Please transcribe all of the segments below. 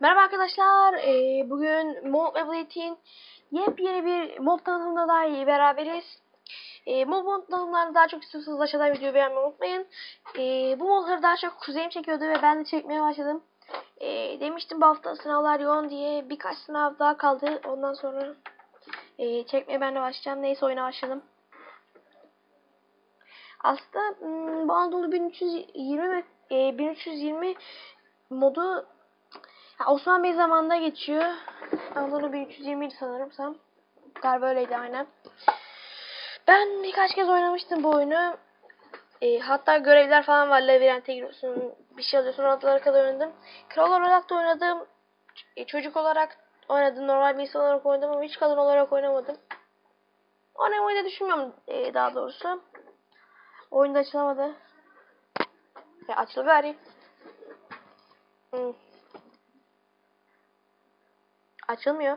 Merhaba arkadaşlar. Ee, bugün Mod Ability'in yepyeni bir mod tanıtımında daha beraberiz. Ee, bu mod tanıtımlarını daha çok istiyorsanız aşağıdan videoyu beğenmeyi unutmayın. Ee, bu modları daha çok kuzenim çekiyordu ve ben de çekmeye başladım. Ee, demiştim bu hafta sınavlar yoğun diye birkaç sınav daha kaldı. Ondan sonra e, çekmeye ben de başlayacağım. Neyse oyuna başladım. Aslında hmm, bu Anadolu 1320 e, 1320 modu Osman Bey zamanında geçiyor. Anadolu 1320 sanırım sam. Galiba öyleydi aynen. Ben birkaç kez oynamıştım bu oyunu. E, hatta görevler falan var. Labirente giriyorsun. Bir şey alıyorsun. Oralara kadar oynadım. Kral olarak da oynadım. E, çocuk olarak oynadım. Normal bir insan olarak oynadım ama hiç kadın olarak oynamadım. Oynamayı da düşünmüyorum e, daha doğrusu. Oyunda açılamadı. Ya açıl bari. Hmm. Açılmıyor.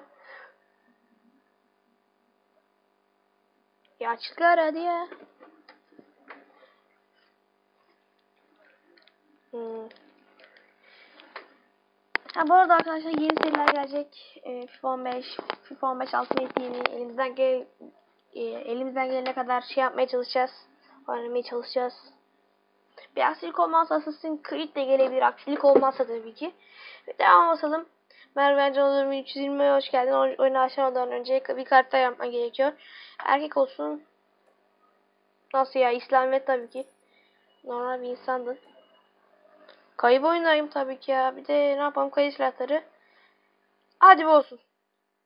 Ya açıklar hadi ya. Hmm. Ha bu arada arkadaşlar yeni seriler gelecek. E, FIFA 15, FIFA 15 Ultimate yeni elimizden gel e, elimizden gelene kadar şey yapmaya çalışacağız. Oynamaya çalışacağız. Bir aksilik olmazsa Assassin's Creed de gelebilir. Aksilik olmazsa tabii ki. Devam basalım. Merve Can Olur 320'ye hoş geldin. Oyunu aşamadan önce bir kartta yapma gerekiyor. Erkek olsun. Nasıl ya? İslamet tabii ki. Normal bir insandın. Kayıp oynayayım tabii ki ya. Bir de ne yapalım kayıp silahları. Hadi bu olsun.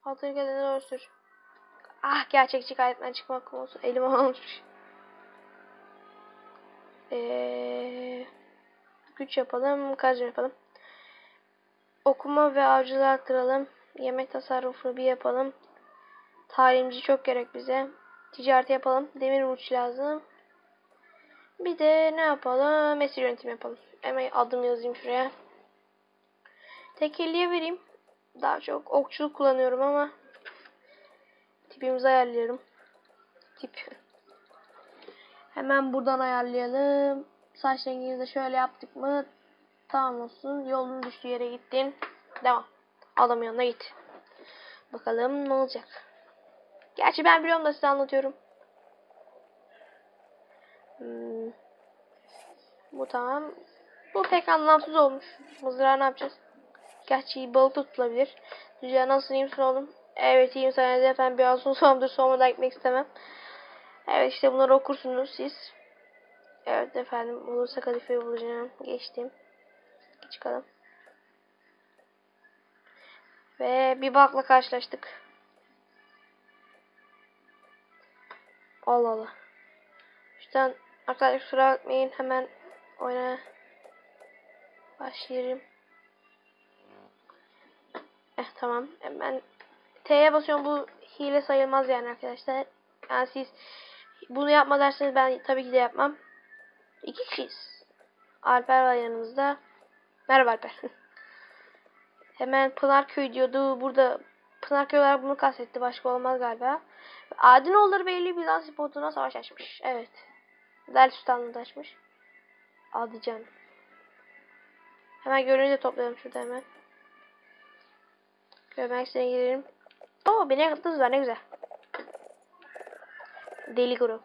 Altın kadını ölçtür. Ah gerçekçi kaydetmen çıkmak olsun. Elim almış. Ee, güç yapalım. Kaç yapalım. Okuma ve avcılığı arttıralım. Yemek tasarrufunu bir yapalım. Talimci çok gerek bize. Ticaret yapalım. Demir uç lazım. Bir de ne yapalım? Mesir yönetimi yapalım. Hemen adım yazayım şuraya. Tekilliğe vereyim. Daha çok okçuluk kullanıyorum ama tipimizi ayarlıyorum. Tip. Hemen buradan ayarlayalım. Saç rengini de şöyle yaptık mı Tamam olsun. Yolun düştüğü yere gittin. Devam. Adam yanına git. Bakalım ne olacak. Gerçi ben biliyorum da size anlatıyorum. Hmm. Bu tamam. Bu pek anlamsız olmuş. Mızrağı ne yapacağız? Gerçi balık tutulabilir. Dünya nasıl iyimsin oğlum? Evet iyiyim sana efendim biraz susamdır soğumadan gitmek istemem. Evet işte bunları okursunuz siz. Evet efendim olursa kadifeyi bulacağım. Geçtim çıkalım. Ve bir bakla karşılaştık. Allah Allah. Şuradan arkadaşlar kusura bakmayın hemen oyuna başlayayım. Eh tamam. Hemen T'ye basıyorum. Bu hile sayılmaz yani arkadaşlar. Yani siz bunu yapma derseniz ben tabii ki de yapmam. İki kişiyiz. Alper var yanımızda. Merhaba Alper. Hemen Pınarköy diyordu. Burada Pınarköy olarak bunu kastetti. Başka olmaz galiba. Adinoğulları belli Bizans spotuna savaş açmış. Evet. Del Sultanlığı açmış. Adican. Hemen görünce toplayalım şurada hemen. Görmek istediğine girelim. Oo beni var ne güzel. Deli Grog.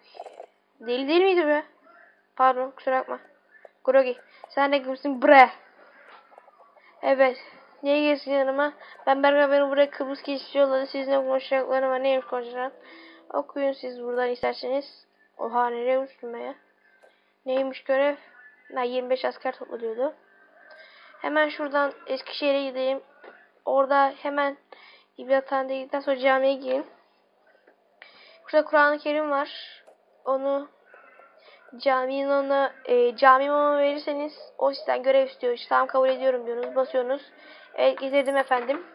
Deli değil miydi be? Pardon kusura bakma. Grogi. Sen de kimsin bre? Evet. Niye gelsin yanıma? Ben Berga beni buraya Kıbrıs geçiş yolladı. Sizinle konuşacaklarım var. Neymiş konuşacağım? Okuyun siz buradan isterseniz. Oha nereye uçtum ya? Neymiş görev? Ben 25 asker topluyordu. Hemen şuradan Eskişehir'e gideyim. Orada hemen İbrathane'de sonra camiye gireyim. Burada Kur'an-ı Kerim var. Onu caminin ona e, cami mama verirseniz o sizden görev istiyor. İşte tamam kabul ediyorum diyorsunuz. Basıyorsunuz. Evet getirdim efendim.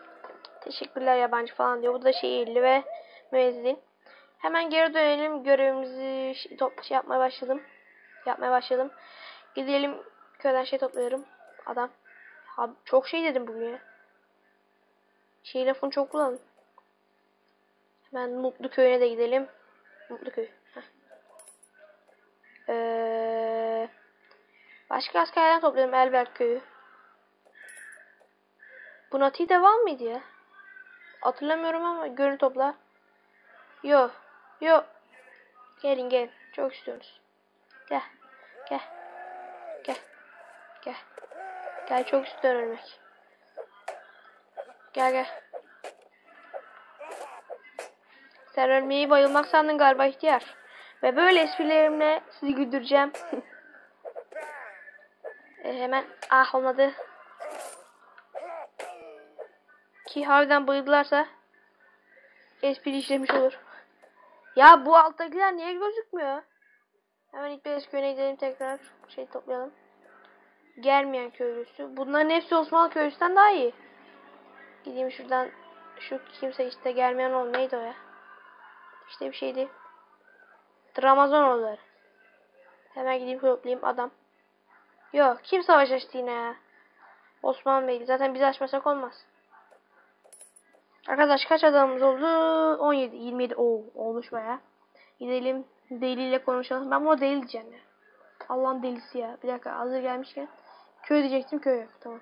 Teşekkürler yabancı falan diyor. Bu da şehirli ve müezzin. Hemen geri dönelim. Görevimizi top şey yapmaya başladım. Yapmaya başladım. Gidelim köyden şey topluyorum. Adam. Abi, çok şey dedim bugün ya. Şey lafını çok kullandım. Hemen Mutlu köyüne de gidelim. Mutlu köy. Ee, başka askerlerden topladım Elberk köyü. Bu Nati devam mıydı ya? Hatırlamıyorum ama görün topla. Yo. Yo. Gelin gelin. Çok istiyoruz. Gel. Gel. Gel. Gel. Gel çok istiyorum ölmek. Gel gel. Sen ölmeyi bayılmak sandın galiba ihtiyar. Ve böyle esprilerimle sizi güldüreceğim. e, hemen ah olmadı. Ki harbiden bayıldılarsa espri işlemiş olur. Ya bu alttakiler niye gözükmüyor? Hemen ilk bir köyüne gidelim tekrar şey toplayalım. Gelmeyen köylüsü. Bunların hepsi Osmanlı köylüsünden daha iyi. Gideyim şuradan şu kimse işte gelmeyen ol neydi o ya? İşte bir şeydi. Ramazanoğulları. Hemen gideyim toplayayım adam. Yok kim savaş açtı yine ya? Osman Bey. Zaten biz açmasak olmaz. Arkadaş kaç adamımız oldu? 17, 27. Oo, olmuş baya. Gidelim deliyle konuşalım. Ben buna deli diyeceğim ya. Allah'ın delisi ya. Bir dakika hazır gelmişken. Köy diyecektim köy yok. Tamam.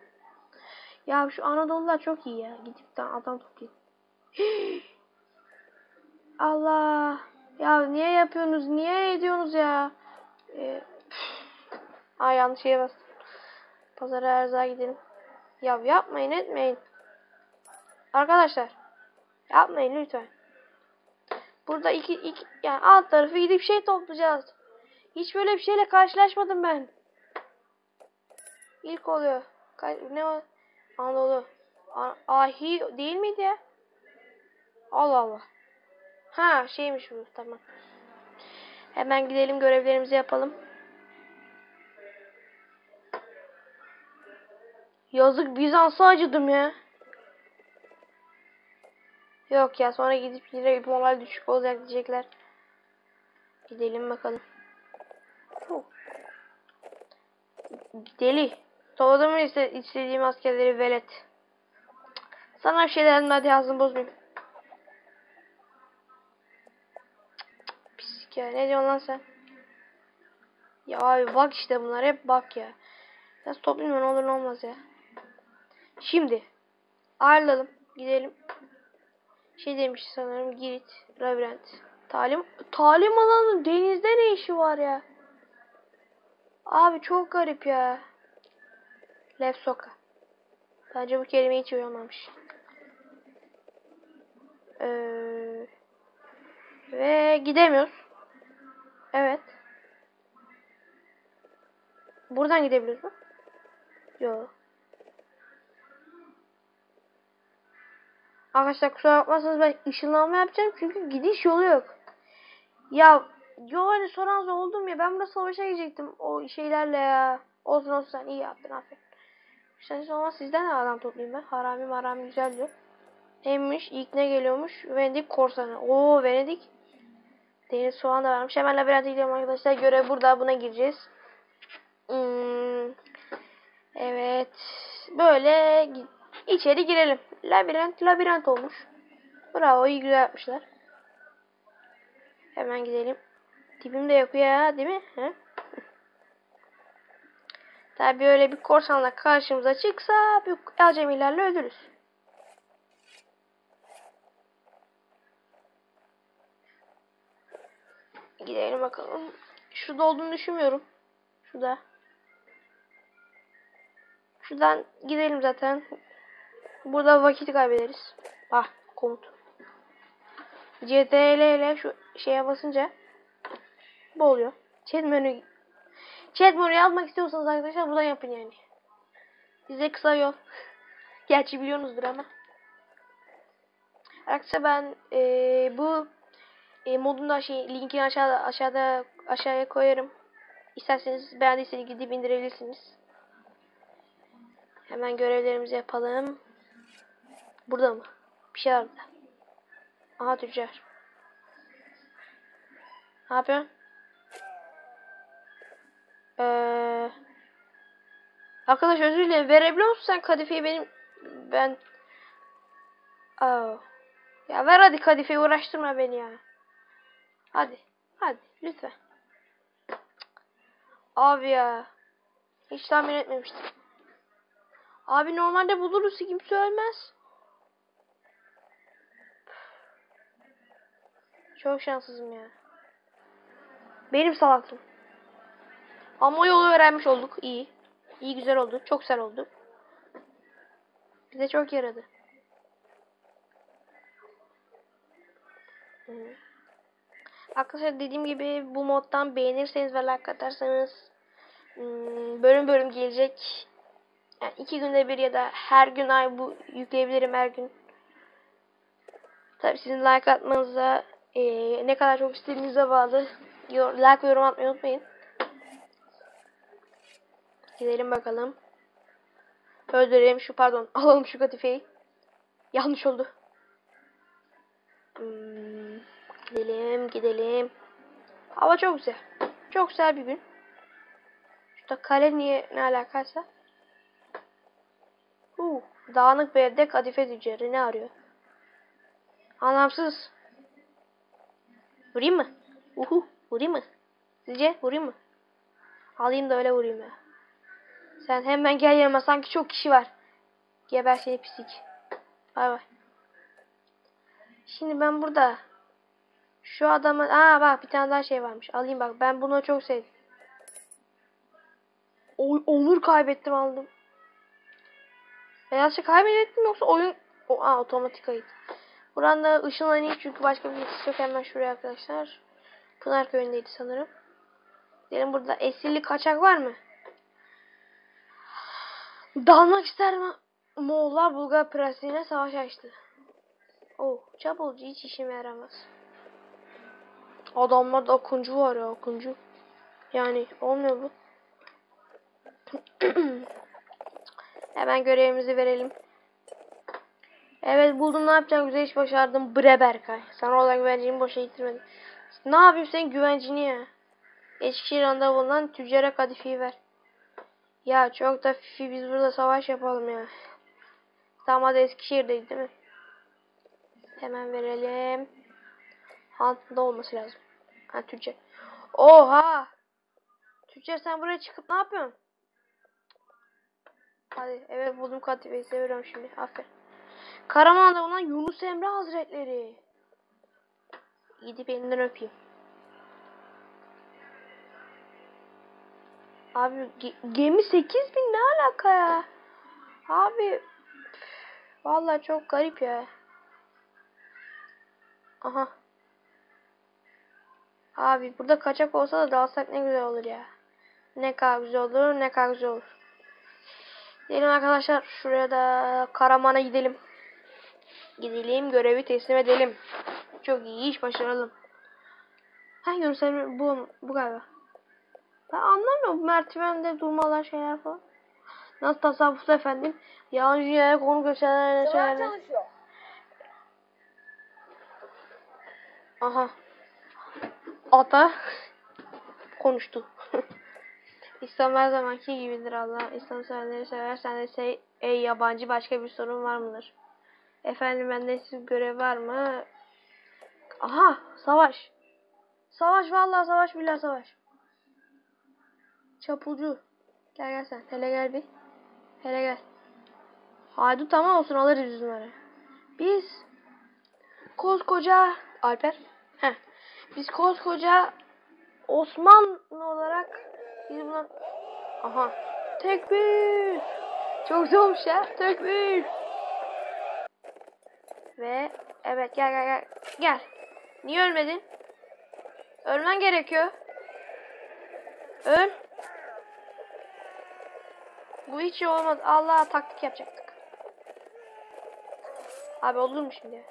Ya şu Anadolular çok iyi ya. Gidip de adam toplayayım. Allah. Ya niye yapıyorsunuz? Niye ediyorsunuz ya? Ee, Ay yanlış şeye bastım. Pazara erzağa gidelim. Ya yapmayın etmeyin. Arkadaşlar. Yapmayın lütfen. Burada iki, iki yani alt tarafı gidip şey toplayacağız. Hiç böyle bir şeyle karşılaşmadım ben. İlk oluyor. Ka ne o? Anadolu. A Ahi değil miydi ya? Allah Allah. Ha şeymiş bu tamam. Hemen gidelim görevlerimizi yapalım. Yazık Bizans'a acıdım ya. Yok ya sonra gidip yine moral düşük olacak diyecekler. Gidelim bakalım. Oh. Deli. Topladım iste istediğim askerleri velet. Sana bir şey dedim hadi ağzını bozmayayım. Ya ne diyorsun lan sen? Ya abi bak işte bunlar hep bak ya. Biraz toplayayım ne olur ne olmaz ya. Şimdi ayrılalım gidelim. Şey demiş sanırım Girit, labirent. Talim talim alanı denizde ne işi var ya? Abi çok garip ya. Lefsoka. Bence bu kelimeyi hiç uyamamış. Ee, ve gidemiyoruz. Evet. Buradan gidebiliyoruz mu? Yok. Arkadaşlar kusura bakmazsanız ben ışınlanma yapacağım çünkü gidiş yolu yok. Ya yo hani soran oldum ya ben burada savaşa gidecektim o şeylerle ya. Olsun olsun sen iyi yaptın aferin. Sen olmaz sizden de adam toplayayım ben. Harami marami güzel diyor. Neymiş ilk ne geliyormuş? Venedik korsanı. Oo Venedik. Deniz soğan da varmış. Hemen labirente gidiyorum arkadaşlar. Görev burada buna gireceğiz. Hmm. Evet. Böyle içeri girelim. Labirent labirent olmuş. Bravo iyi güzel yapmışlar. Hemen gidelim. Dibimde yok ya değil mi? He? Tabi öyle bir korsanla karşımıza çıksa büyük acemilerle ölürüz. Gidelim bakalım. Şurada olduğunu düşünmüyorum. Şurada. Şuradan gidelim zaten. Burada vakit kaybederiz. Ah komut. CTRL ile şu şeye basınca bu oluyor. Chat menü Chat menü almak istiyorsanız arkadaşlar buradan yapın yani. Size kısa yol. Gerçi biliyorsunuzdur ama. Arkadaşlar ben e, bu e, modun da şey linkini aşağıda aşağıda aşağıya koyarım. İsterseniz beğendiyseniz gidip indirebilirsiniz. Hemen görevlerimizi yapalım. Burada mı? Bir şey var. Aha tüccar. Ne yapıyorsun? Ee, arkadaş özür dilerim. Verebiliyor musun sen kadifeyi benim? Ben... Oh. Ya ver hadi kadifeyi uğraştırma beni ya. Hadi. Hadi lütfen. Abi ya. Hiç tahmin etmemiştim. Abi normalde buluruz kimse ölmez. Çok şanssızım ya. Benim salaklığım. Ama yolu öğrenmiş olduk. İyi. İyi güzel oldu. Çok güzel oldu. Bize çok yaradı. Hı. Arkadaşlar dediğim gibi bu moddan beğenirseniz ve like atarsanız hmm, bölüm bölüm gelecek. Yani iki günde bir ya da her gün ay bu yükleyebilirim her gün. Tabi sizin like atmanıza eee, ne kadar çok istediğinize bağlı. Like ve yorum atmayı unutmayın. Gidelim bakalım. Öldürelim şu pardon. Alalım şu katifeyi. Yanlış oldu. Hmm, gidelim gidelim. Hava çok güzel. Çok güzel bir gün. Şurada kale niye ne alakaysa. Uh, dağınık bir evde kadife tüccarı ne arıyor? Anlamsız. Vurayım mı? Uhu, vurayım mı? Sizce vurayım mı? Alayım da öyle vurayım ya. Sen hemen gel yanıma sanki çok kişi var. Geber seni pislik. Bay bay. Şimdi ben burada şu adamın aa bak bir tane daha şey varmış. Alayım bak ben bunu çok sevdim. O, onur kaybettim aldım. Beyaz şey kaybettim yoksa oyun o, aa, otomatik kayıt. Buradan da ışınlanayım çünkü başka bir geçiş yok. Hemen şuraya arkadaşlar. Pınar köyündeydi sanırım. Diyelim burada esirli kaçak var mı? Dalmak ister mi? Moğollar Bulgar prensliğine savaş açtı. Oh, çapulcu hiç işime yaramaz. Adamlarda akıncı var ya akıncı. Yani olmuyor bu. Hemen görevimizi verelim. Evet buldum ne yapacağım güzel iş başardım. Bre Berkay. Sana olan güvencimi boşa getirmedim. Ne yapayım senin güvencini ya. Eskişehir bulunan tüccara kadifeyi ver. Ya çok da fifi biz burada savaş yapalım ya. Tamam hadi Eskişehir'deyiz değil mi? Hemen verelim. Altında olması lazım. Ha tüccar. Oha! Tüccar sen buraya çıkıp ne yapıyorsun? Hadi evet buldum katifeyi seviyorum şimdi. Aferin. Karaman'da bulunan Yunus Emre Hazretleri. Gidip elinden öpeyim. Abi ge- gemi 8000 ne alaka ya? Abi vallahi çok garip ya. Aha. Abi burada kaçak olsa da dalsak ne güzel olur ya. Ne kadar güzel olur, ne kadar güzel olur. Diyelim arkadaşlar şuraya da Karaman'a gidelim. Gidelim görevi teslim edelim. Çok iyi iş başaralım. Ha Emre bu, bu galiba. Ben anlamıyorum merdivende durmalar şeyler falan. Nasıl tasavvuflu efendim? Yalancı yere konu gösteren şeyler. Aha. Ata konuştu. İslam her zamanki gibidir Allah. İslam severleri sever. Sen de şey, ey yabancı başka bir sorun var mıdır? Efendim bende siz görev var mı? Aha savaş. Savaş vallahi savaş billahi savaş. Çapulcu. Gel gel sen. Hele gel bir. Hele gel. Haydut tamam olsun alırız biz bunları. Biz koskoca Alper. Heh. Biz koskoca Osmanlı olarak biz buna aha. Tekbir çok zormuş ya. Tekbir ve evet gel gel gel. Gel. Niye ölmedin? Ölmen gerekiyor. Öl. Bu hiç olmadı Allah taktik yapacaktık. Abi olur mu şimdi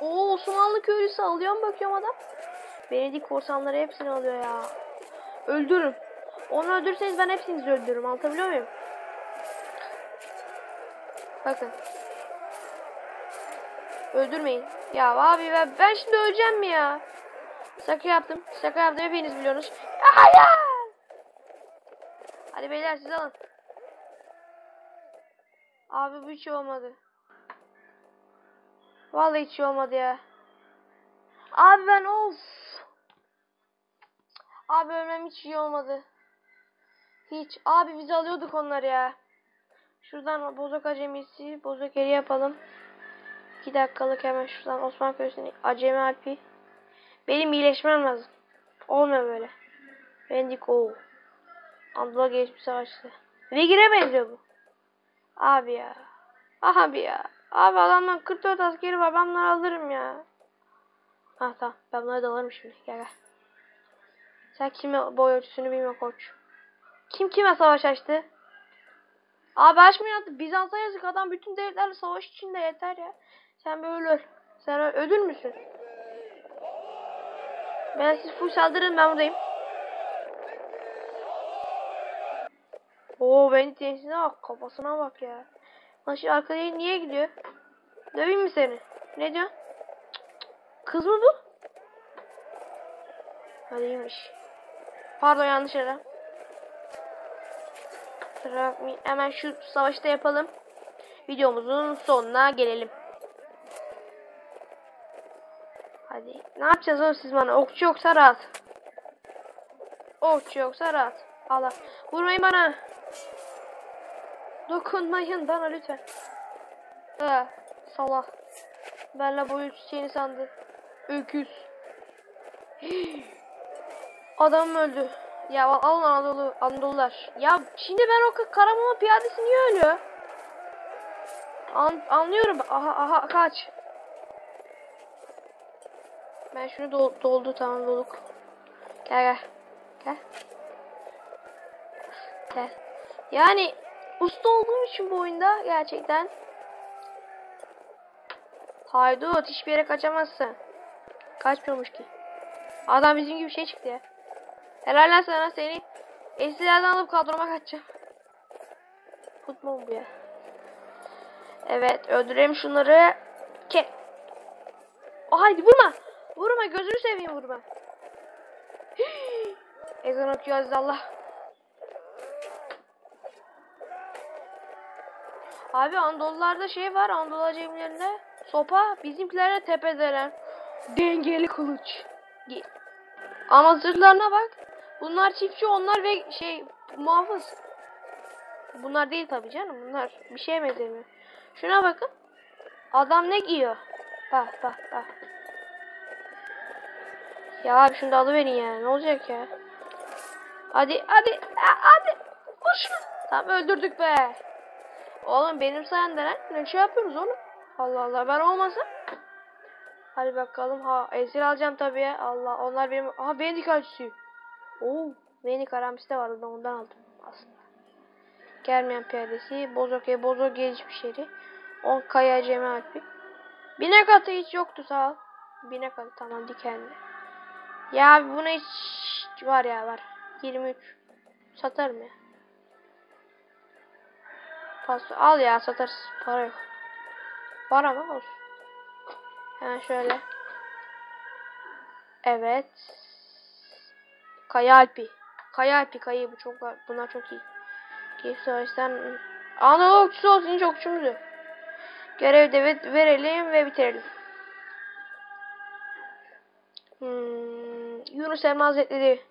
Oo Osmanlı köylüsü alıyor mu bakıyorum adam. Venedik korsanları hepsini alıyor ya. Öldürün. Onu öldürseniz ben hepsinizi öldürürüm. Anlatabiliyor muyum? Bakın. Öldürmeyin. Ya abi ben, ben şimdi öleceğim mi ya? Şaka yaptım. Şaka yaptım hepiniz biliyorsunuz. Hayır. Hadi beyler siz alın. Abi bu hiç olmadı. Vallahi hiç iyi olmadı ya. Abi ben of. Abi ölmem hiç iyi olmadı. Hiç. Abi biz alıyorduk onları ya. Şuradan bozok acemisi, bozok eri yapalım. 2 dakikalık hemen şuradan Osman Köysü'nün acemi alpi. Benim iyileşmem lazım. Olmuyor böyle. Bendik o. Anadolu geçmiş savaşçı. Vigir'e benziyor bu. Abi ya. Abi ya. Abi adamdan 44 askeri var. Ben bunları alırım ya. Ha tamam. Ben bunları da alırım şimdi. Gel gel. Sen kime boy ölçüsünü bilme koç. Kim kime savaş açtı? Abi açmıyor. Bizans'a yazık. Adam bütün devletlerle savaş içinde yeter ya. Sen böyle öl. Sen ödül müsün? Ben siz full saldırın. Ben buradayım. Oo beni tenisine bak. Kafasına bak ya. Lan şu arkaya niye gidiyor? Döveyim mi seni? Ne diyorsun? Kız mı bu? Hadi iyiymiş. Pardon yanlış yere. Hemen şu savaşta yapalım. Videomuzun sonuna gelelim. Hadi. Ne yapacağız oğlum siz bana? Okçu yoksa rahat. Okçu yoksa rahat. Allah. Vurmayın bana. Dokunmayın bana lütfen. Ee, salak. Benle boyu çiçeğini sandı. Öküz. Adam öldü. Ya alın Anadolu, Anadolular. Ya şimdi ben o Karamama piyadesi niye ölüyor? An, anlıyorum. Aha aha kaç. Ben şunu dol, doldu tamam doluk. Gel gel. Gel. Gel. Yani usta olduğum için bu oyunda gerçekten. Haydut hiçbir yere kaçamazsın. Kaçmıyormuş ki. Adam bizim gibi bir şey çıktı ya. Helal sana seni esirlerden alıp kadroma kaçacağım. Futbol bu ya. Evet öldürelim şunları. Ke. Oh, haydi vurma. Vurma gözünü seveyim vurma. Ezan okuyor Allah. Abi Anadolularda şey var Anadolu acemilerinde. Sopa bizimkilere tepedelen. Dengeli kılıç. Ama zırhlarına bak. Bunlar çiftçi onlar ve şey muhafız. Bunlar değil tabi canım. Bunlar bir şeye benzemiyor. Şuna bakın. Adam ne giyiyor? Bak bak bak. Ya abi şunu da alıverin ya. Ne olacak ya? Hadi hadi hadi. Şunu. Tamam öldürdük be. Oğlum benim sayemde lan. Ne şey yapıyoruz oğlum? Allah Allah ben olmasam. Hadi bakalım. Ha esir alacağım tabii ya. Allah onlar benim. Aha Venedik ölçüsü. Oo Venedik aramisi de vardı ondan aldım aslında. Gelmeyen piyadesi. Bozoke Bozok gelişmiş yeri. 10 kaya Cemi Alpi. Binek atı hiç yoktu sağ ol. Binek atı tamam dikenli. Ya buna hiç var ya var. 23. Satarım ya. Pas al ya satarız. Para yok. Para mı olsun. Hemen şöyle. Evet. Kaya Alpi. Kaya Alpi kayı bu çok var. Bunlar çok iyi. Keyif savaştan Anadolu okçusu olsun hiç okçumuz yok. Görev de verelim ve bitirelim. Hmm, Yunus Emre Hazretleri.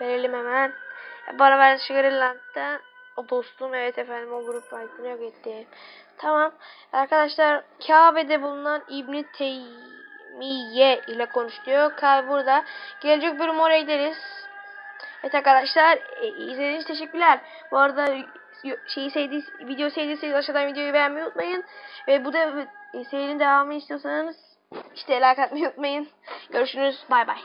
Verelim hemen. Bana ver şu Greenland'da. O dostum evet efendim o grup aydını yok etti. Tamam. Arkadaşlar Kabe'de bulunan İbni Teymiye ile konuşuyor. Kabe burada. Gelecek bölüm oraya gideriz. Evet arkadaşlar e, izlediğiniz için teşekkürler. Bu arada şeyi sevdiğiniz, video sevdiyseniz aşağıdan videoyu beğenmeyi unutmayın. Ve bu da serinin devamını istiyorsanız işte like atmayı unutmayın. Görüşürüz. Bay bay.